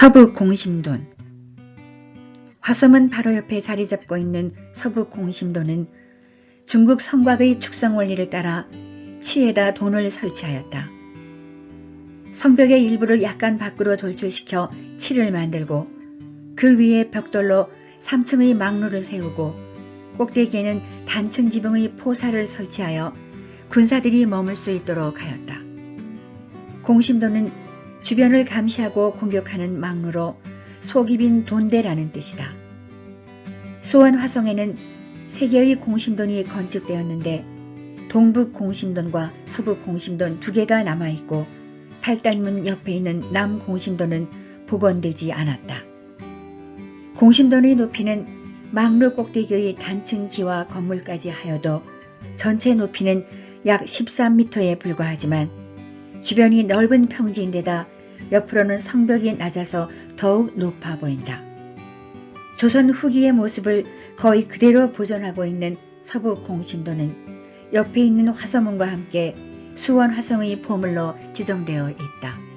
서북 공심돈 화섬은 바로 옆에 자리 잡고 있는 서북 공심돈은 중국 성곽의 축성 원리를 따라 치에다 돈을 설치하였다. 성벽의 일부를 약간 밖으로 돌출시켜 치를 만들고 그 위에 벽돌로 3층의 망루를 세우고 꼭대기에는 단층 지붕의 포사를 설치하여 군사들이 머물 수 있도록 하였다. 공심도는 주변을 감시하고 공격하는 망루로 속이 빈 돈대라는 뜻이다. 수원 화성에는 세 개의 공심돈이 건축되었는데 동북 공심돈과 서북 공심돈 두 개가 남아있고 팔달문 옆에 있는 남 공심돈은 복원되지 않았다. 공심돈의 높이는 망루 꼭대기의 단층 기와 건물까지 하여도 전체 높이는 약 13m에 불과하지만 주변이 넓은 평지인데다 옆으로는 성벽이 낮아서 더욱 높아 보인다. 조선 후기의 모습을 거의 그대로 보존하고 있는 서북 공심도는 옆에 있는 화서문과 함께 수원 화성의 보물로 지정되어 있다.